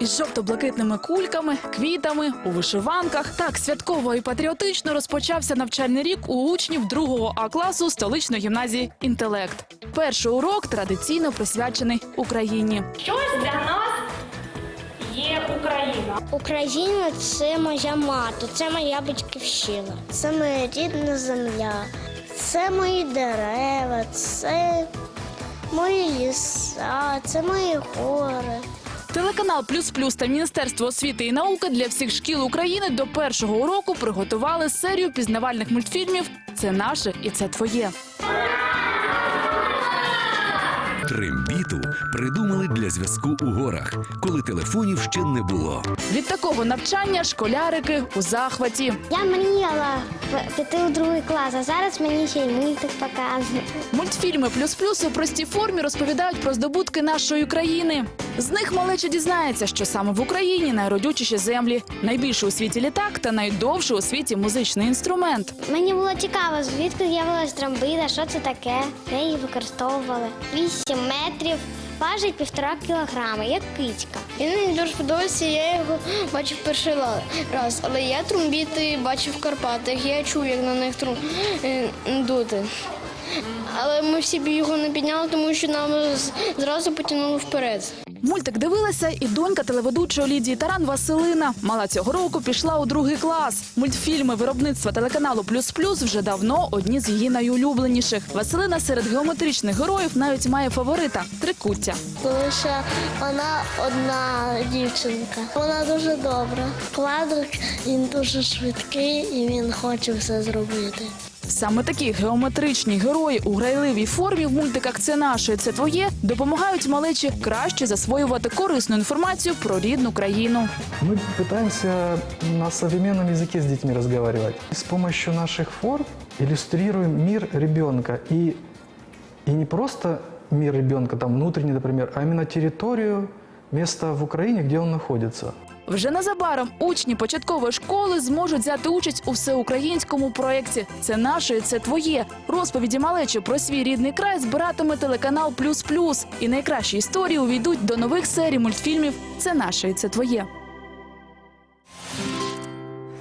із жовто-блакитними кульками, квітами у вишиванках. Так святково і патріотично розпочався навчальний рік у учнів другого А класу столичної гімназії Інтелект. Перший урок традиційно присвячений Україні. Щось для нас є Україна. Україна це моя мати, це моя батьківщина, це моя рідна земля, це мої дерева, це мої ліса, це мої гори. Телеканал Плюс Плюс та Міністерство освіти і науки для всіх шкіл України до першого уроку приготували серію пізнавальних мультфільмів Це наше і це твоє. Трембіту придумали для зв'язку у горах, коли телефонів ще не було. Від такого навчання школярики у захваті. Я мріяла піти у другий клас, а зараз мені ще й мультик показують. Мультфільми плюс плюс у простій формі розповідають про здобутки нашої країни. З них малеча дізнається, що саме в Україні найродючіші землі, найбільший у світі літак та найдовший у світі музичний інструмент. Мені було цікаво, звідки з'явилась трамбита, що це таке, де її використовували. Вісім метрів, важить півтора кілограми, як кицька. Він мені дуже подобається, я його бачив перший раз. Але я тромбіти бачив в Карпатах, я чув, як на них трум... е, дути. Але ми всі б його не підняли, тому що нам зразу потягнули вперед. Мультик дивилася і донька телеведучої Лідії Таран Василина. Мала цього року пішла у другий клас. Мультфільми виробництва телеканалу Плюс Плюс вже давно одні з її найулюбленіших. Василина серед геометричних героїв навіть має фаворита трикуття. Тому що вона одна дівчинка. Вона дуже добра. Квадрик він дуже швидкий і він хоче все зробити. Саме такі геометричні герої у грайливій формі в мультиках Це наше, це твоє допомагають малечі краще засвоювати корисну інформацію про рідну країну. Мы пытаемся на современном языке с детьми разговаривать. С помощью наших форм иллюстрируем мир ребенка. И, и не просто мир ребенка, там внутренний, например, а именно территорию, место в Украине, где он находится. Вже незабаром учні початкової школи зможуть взяти участь у всеукраїнському проєкті Це наше, це твоє. Розповіді малечі про свій рідний край збиратиме телеканал Плюс Плюс. І найкращі історії увійдуть до нових серій мультфільмів Це наше це твоє.